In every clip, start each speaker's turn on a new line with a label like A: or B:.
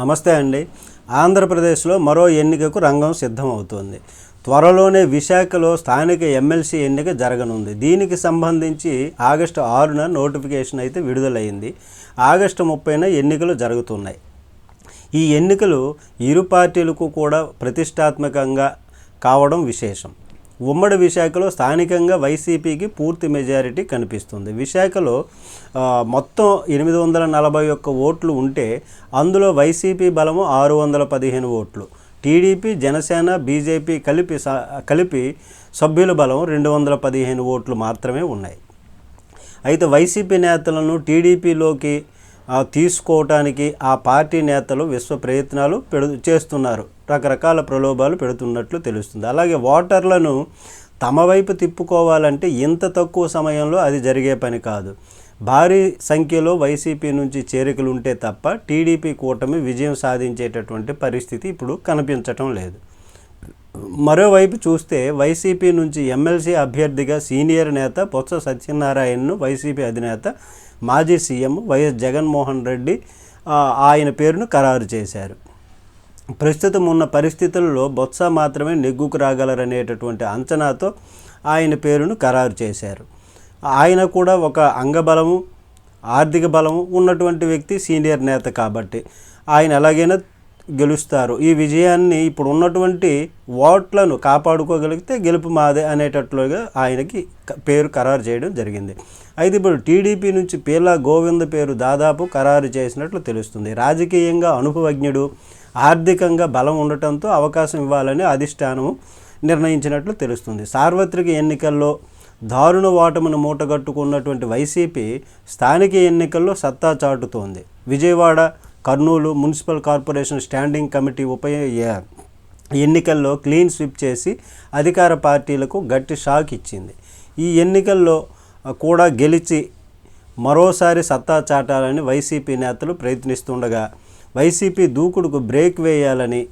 A: నమస్తే అండి. ఆంధ్రప్రదేశ్లో మరో ఎన్నికకు రంగం సిద్ధమవుతోంది. త్వరలోనే విశాఖలో స్థానిక ఎమ్మెల్సీ ఎన్నిక జరగనుంది. దీనికి సంబంధించి ఆగస్టు ఆరున నోటిఫికేషన్ అయితే విడుదలైంది. ఆగస్టు ముప్పైన ఎన్నికలు జరుగుతున్నాయి. ఈ ఎన్నికలు ఇరు పార్టీలకు కూడా ప్రతిష్టాత్మకంగా కావడం విశేషం. ఉమ్మడి విశాఖలో స్థానికంగా వైసీపీకి పూర్తి మెజారిటీ కనిపిస్తుంది. విశాఖలో మొత్తం ఎనిమిది వందల నలభై ఒక్క ఓట్లు ఉంటే అందులో వైసీపీ బలము ఆరు వందల పదిహేను ఓట్లు. టీడీపీ జనసేన బీజేపీ కలిపి స- కలిపి సభ్యుల బలం రెండు వందల పదిహేను ఓట్లు మాత్రమే ఉన్నాయి. అయితే వైసీపీ నేతలను టీడీపీలోకి తీసుకోవటానికి ఆ పార్టీ నేతలు విశ్వ ప్రయత్నాలు పెడు చేస్తున్నారు. రకరకాల ప్రలోభాలు పెడుతున్నట్లు తెలుస్తుంది. అలాగే ఓటర్లను తమ వైపు తిప్పుకోవాలంటే ఇంత తక్కువ సమయంలో అది జరిగే పని కాదు. భారీ సంఖ్యలో వైసీపీ నుంచి చేరికలు ఉంటే తప్ప టీడీపీ కూటమి విజయం సాధించేటటువంటి పరిస్థితి ఇప్పుడు కనిపించటం లేదు. మరోవైపు చూస్తే వైసీపీ నుంచి ఎమ్మెల్సీ అభ్యర్థిగా సీనియర్ నేత బొత్స సత్యనారాయణను వైసీపీ అధినేత మాజీ సీఎం వైఎస్ జగన్మోహన్ రెడ్డి ఆయన పేరును ఖరారు చేశారు. ప్రస్తుతం ఉన్న పరిస్థితుల్లో బొత్స మాత్రమే నెగ్గుకు రాగలరనేటటువంటి అంచనాతో ఆయన పేరును ఖరారు చేశారు. ఆయన కూడా ఒక అంగబలము ఆర్థిక బలము ఉన్నటువంటి వ్యక్తి సీనియర్ నేత కాబట్టి. ఆయన ఎలాగైనా గెలుస్తారు. ఈ విజయాన్ని ఇప్పుడు ఉన్నటువంటి ఓట్లను కాపాడుకోగలిగితే గెలుపు మాదే అనేటట్లుగా ఆయనకి పేరు ఖరారు చేయడం జరిగింది. అయితే ఇప్పుడు టీడీపీ నుంచి పీలా గోవింద పేరు దాదాపు ఖరారు చేసినట్లు తెలుస్తుంది. రాజకీయంగా అనుభవజ్ఞుడు ఆర్థికంగా బలం ఉండటంతో అవకాశం ఇవ్వాలని అధిష్టానం నిర్ణయించినట్లు తెలుస్తుంది. సార్వత్రిక ఎన్నికల్లో దారుణ ఓటమును మూటగట్టుకున్నటువంటి వైసీపీ స్థానిక ఎన్నికల్లో సత్తా చాటుతోంది. Vijayawada Kurnool municipal corporation standing committee ఉప ఎన్నికల్లో క్లీన్ స్విప్ చేసి అధికార పార్టీలకు గట్టి షాక్ ఇచ్చింది. ఈ ఎన్నికల్లో కూడా గెలిచి మరోసారి సత్తా చాటాలని వైసీపీ నేతలు ప్రయత్నిస్తుండగా వైసీపీ దూకుడుకు బ్రేక్ వేయాలని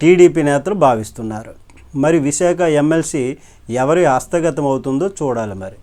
A: టీడీపీ నేతలు భావిస్తున్నారు. మరి విశాఖ ఎమ్మెల్సీ ఎవరి హస్తగతం అవుతుందో చూడాలి మరి.